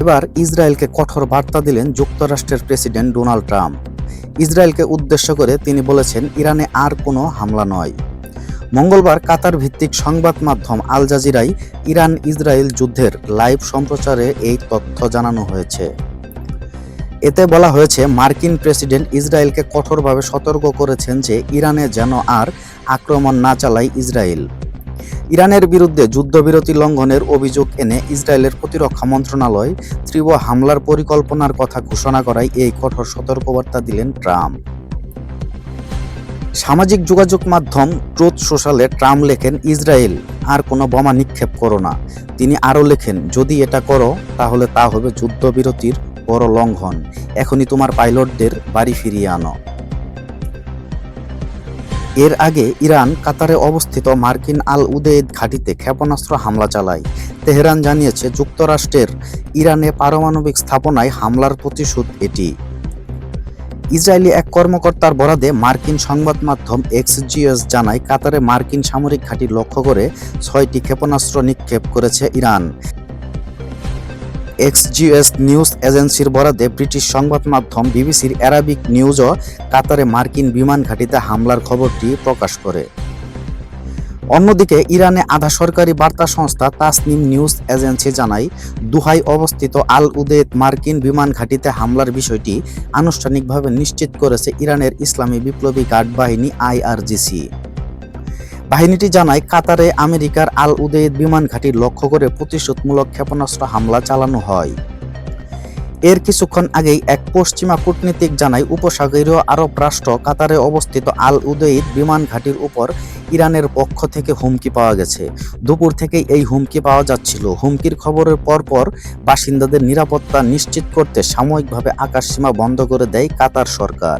এবার ইসরায়েলকে কঠোর বার্তা দিলেন যুক্তরাষ্ট্রের প্রেসিডেন্ট ডোনাল্ড ট্রাম্প। ইসরায়েলকে উদ্দেশ্য করে তিনি বলেছেন, ইরানে আর কোনো হামলা নয়। মঙ্গলবার কাতার ভিত্তিক সংবাদ মাধ্যম আল জাজিরায় ইরান ইসরায়েল যুদ্ধের লাইভ সম্প্রচারে এই তথ্য জানানো হয়েছে। এতে বলা হয়েছে, মার্কিন প্রেসিডেন্ট ইসরায়েলকে কঠোরভাবে সতর্ক করেছেন যে ইরানে যেন আর আক্রমণ না চালায় ইসরায়েল। ইরানের বিরুদ্ধে যুদ্ধবিরতি লঙ্ঘনের অভিযোগ এনে ইসরায়েলের প্রতিরক্ষা মন্ত্রণালয় তীব্র হামলার পরিকল্পনার কথা ঘোষণা করায় এই কঠোর সতর্কবার্তা দিলেন ট্রাম্প। সামাজিক যোগাযোগ মাধ্যম ট্রুথ সোশ্যালে ট্রাম্প লেখেন, ইসরায়েল, আর কোনো বোমা নিক্ষেপ করো না। তিনি আরও লেখেন, যদি এটা করো, তাহলে তা হবে যুদ্ধবিরতির বড় লঙ্ঘন। এখনই তোমার পাইলটদের বাড়ি ফিরিয়ে আনো। এর আগে ইরান কাতারে অবস্থিত মার্কিন আল উদেদ ঘাঁটিতে ক্ষেপণাস্ত্র হামলা চালায়। তেহরান জানিয়েছে, যুক্তরাষ্ট্রের ইরানে পারমাণবিক স্থাপনায় হামলার প্রতিশোধ এটি। ইসরায়েলি এক কর্মকর্তার বরাদে মার্কিন সংবাদ মাধ্যম এক্সজিএস জানায়, কাতারে মার্কিন সামরিক ঘাঁটি লক্ষ্য করে ছয়টি ক্ষেপণাস্ত্র নিক্ষেপ করেছে ইরান। এক্সজিএস নিউজ এজেন্সির বরাদে ব্রিটিশ সংবাদ মাধ্যম বিবিসির অ্যারাবিক নিউজও কাতারে মার্কিন বিমান ঘাঁটিতে হামলার খবরটি প্রকাশ করে। অন্যদিকে ইরানে আধা সরকারি বার্তা সংস্থা তাসনিম নিউজ এজেন্সি জানায়, দুহাই অবস্থিত আল উদেদ মার্কিন বিমান ঘাঁটিতে হামলার বিষয়টি আনুষ্ঠানিকভাবে নিশ্চিত করেছে ইরানের ইসলামী বিপ্লবী গার্ড বাহিনী আইআরজিসি। বাহিনীটি জানায়, কাতারে আমেরিকার আল উদেদ বিমান ঘাঁটি লক্ষ্য করে প্রতিশোধমূলক ক্ষেপণাস্ত্র হামলা চালানো হয়। এর কিছুক্ষণ আগেই এক পশ্চিমা কূটনীতিক জানায়, উপসাগরীয় আরব রাষ্ট্র কাতারে অবস্থিত আল উদেইদ বিমান ঘাঁটির উপর ইরানের পক্ষ থেকে হুমকি পাওয়া গেছে। দুপুর থেকেই এই হুমকি পাওয়া যাচ্ছিল। হুমকির খবরের পরপর বাসিন্দাদের নিরাপত্তা নিশ্চিত করতে সাময়িকভাবে আকাশসীমা বন্ধ করে দেয় কাতার সরকার।